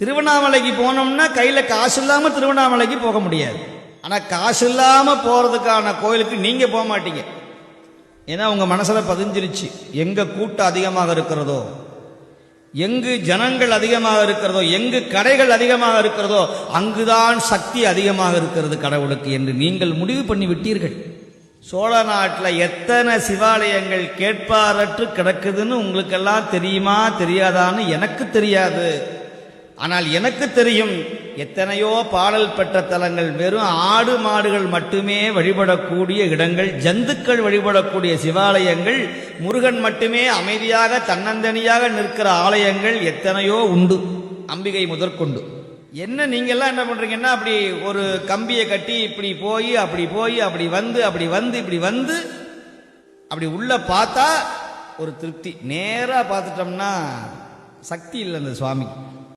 திருவண்ணாமலைக்கு போனோம்னா கையில காசு இல்லாம திருவண்ணாமலைக்கு போக முடியாது. ஆனா காசு இல்லாம போறதுக்கான கோயிலுக்கு நீங்க போக மாட்டீங்க. ஏன்னா உங்க மனசுல பதிஞ்சிருச்சு. எங்க கூட்டம் அதிகமாக இருக்கிறதோ எங்கு ஜனங்கள் அதிகமாக இருக்கிறதோ எங்கு கடைகள் அதிகமாக இருக்கிறதோ அங்குதான் சக்தி அதிகமாக இருக்கிறது கடவுளுக்கு என்று நீங்கள் முடிவு பண்ணி விட்டீர்கள். சோழ நாட்டில் எத்தனை சிவாலயங்கள் கேட்பாரற்று கிடக்குதுன்னு உங்களுக்கெல்லாம் தெரியுமா தெரியாதான்னு எனக்கு தெரியாது. ஆனால் எனக்கு தெரியும் எத்தனையோ பாடல் பெற்ற தலங்கள் வெறும் ஆடு மாடுகள் மட்டுமே வழிபடக்கூடிய இடங்கள் ஜந்துக்கள் வழிபடக்கூடிய சிவாலயங்கள் முருகன் மட்டுமே அமைதியாக தன்னந்தனியாக நிற்கிற ஆலயங்கள் எத்தனையோ உண்டு அம்பிகை முதற்கொண்டு. என்ன நீங்கெல்லாம் என்ன பண்றீங்கன்னா அப்படி ஒரு கம்பியை கட்டி இப்படி போய் அப்படி போய் அப்படி வந்து அப்படி வந்து இப்படி வந்து அப்படி உள்ள பார்த்தா ஒரு திருப்தி. நேராக பார்த்துட்டோம்னா சக்தி இல்லை அந்த சுவாமிக்கு